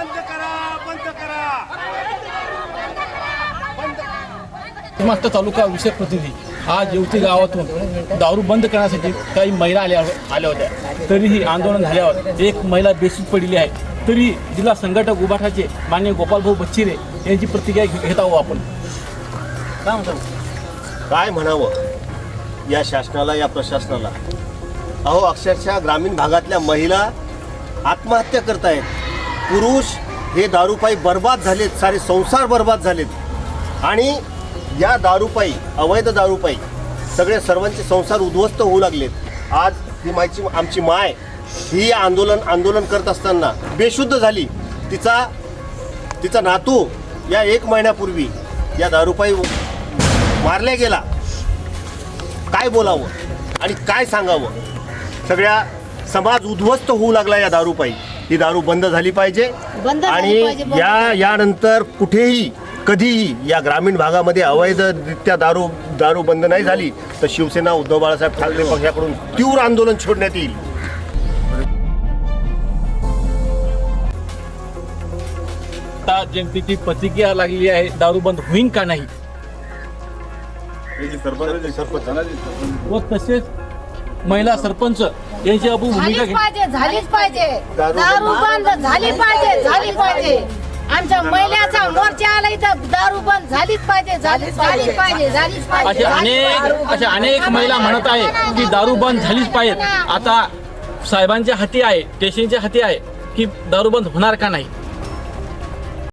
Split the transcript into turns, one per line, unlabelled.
बंद करा बंद करा.
तालुका विषय प्रतिनिधी. आज येवती गावातून दारू बंद करण्यासाठी काही महिला आल्या आल्या होत्या. तरीही आंदोलन झाल्यावर एक महिला बेशुद्ध पडलेली आहे. तरी जिल्हा संघटक उभाठाचे मान्य गोपालभाऊ बच्चिरे यांची प्रतिक्रिया घेत आहोत आपण. काय म्हणतात
काय म्हणावं? या शासनाला या प्रशासनाला? अहो अक्षरशः ग्रामीण भागातल्या महिला आत्महत्या करतायत. पुरुष हे दारूपायी बर्बाद झालेत सारे संसार बर्बाद झालेत. आणि या दारूपायी अवैध दारूपायी सगळे सर्वांचे संसार उद्ध्वस्त होऊ लागलेत. आज ही मायची आमची माय ही आंदोलन आंदोलन करत असताना बेशुद्ध झाली. तिचा तिचा नातू या एक महिन्यापूर्वी या दारूपायी मारल्या गेला. काय बोलावं आणि काय सांगावं? सगळ्या समाज उद्ध्वस्त होऊ लागला या दारूपायी ही दारू बंद झाली पाहिजे.
बंद झाली
आणि
पाहिजे, बंद
या यानंतर कुठेही कधीही या ग्रामीण भागामध्ये अवैधरित्या दारू दारू बंद नाही झाली तर शिवसेना उद्धव बाळासाहेब ठाकरे पक्षाकडून तीव्र आंदोलन छेडण्यात येईल.
आता जनतेची प्रतिक्रिया लागलेली आहे दारू बंद होईन का नाही? व तसेच महिला सरपंच यांची आपण भूमिका
झालीच
घे
पाहिजे झालीच पाहिजे. दारू बंद झाली पाहिजे झाली पाहिजे. आमच्या महिलाचा मोर्चा आला इथं दारू बंद झालीच पाहिजे झालीच झालीच पाहिजे झालीच
असे
पाहिजे.
अनेक असे अनेक महिला म्हणत आहे की दारू बंद झालीच पाहिजे. आता साहेबांच्या हाती आहे स्टेशनच्या हाती आहे की दारू बंद होणार का नाही?